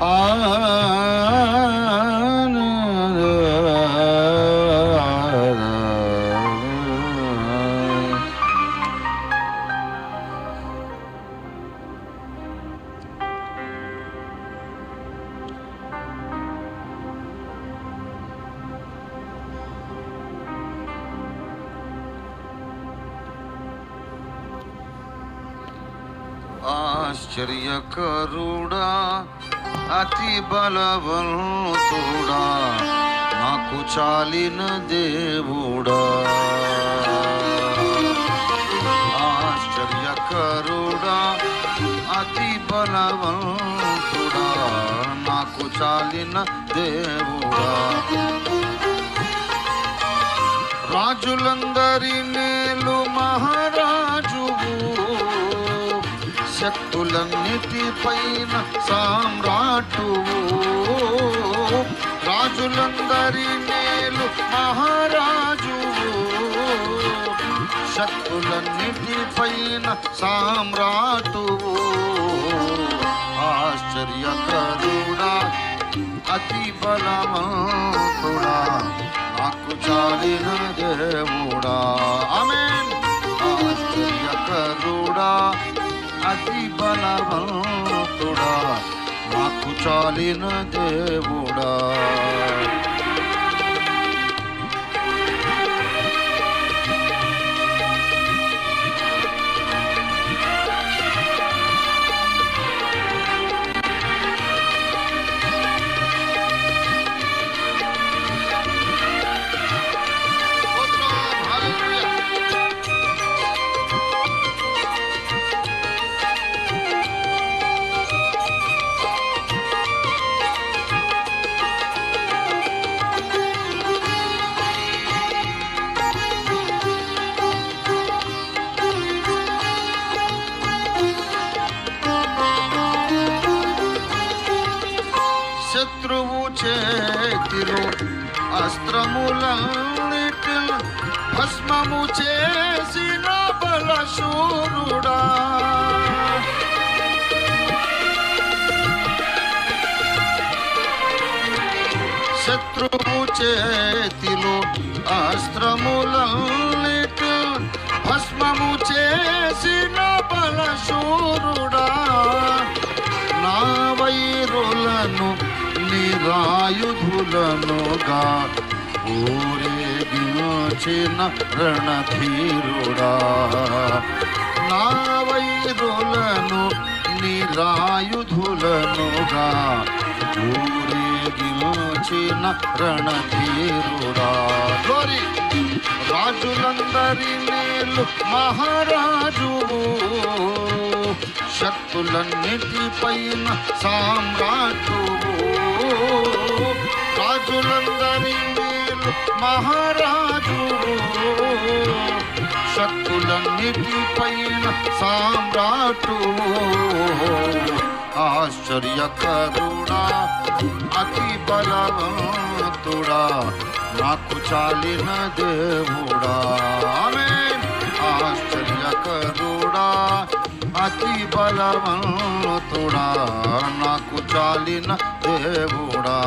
啊，好。ఆశ్చర్యకరుడా అతి బలవంతుడా నాకు చాలిన దేవుడా. ఆశ్చర్యకరుడా అతి బలవంతుడా నాకు చాలిన దేవుడా. రాజులందరి నేలు మహారాజు శక్తులన్నిటి పైన సామ్రాటువు రాజులందరి నేలు మహారాజువు శక్తులన్నిటి పైన సామ్రాటువు ఆశ్చర్యకరుడా అతి బలవంతుడా నాకు చాలిన దేవుడా. ఆమేన్. అతి బలవంతుడా మాకు చాలిన దేవుడా. శత్రువు చేతిలో అస్త్రములన్నిటి భస్మము చేసిన బలశూరుడా. శత్రువు చేతిలో అస్త్రములన్నిటి భస్మము చేసిన బలశూరుడా. నా వైరులను నిరాయుధులనుగా ఊరేగించిన రణధీరుడా. నా వైరులను నిరాయుధులనుగా ఊరేగించిన రణధీరుడా. గోరి రాజులందరి మేలు మహారాజు. శక్తులన్నిటి పైన సామ్రాటువు రాజులందరి మేలు మహారాజువు శక్తులన్నిటి పైన ఆశ్చర్య కరుణా అతి బలవంతుడా నాకు చాలిన దేవుడా. ఆశ్చర్య కరుడా అతి బలవంతుడా నాకు చాలిన దేవుడా.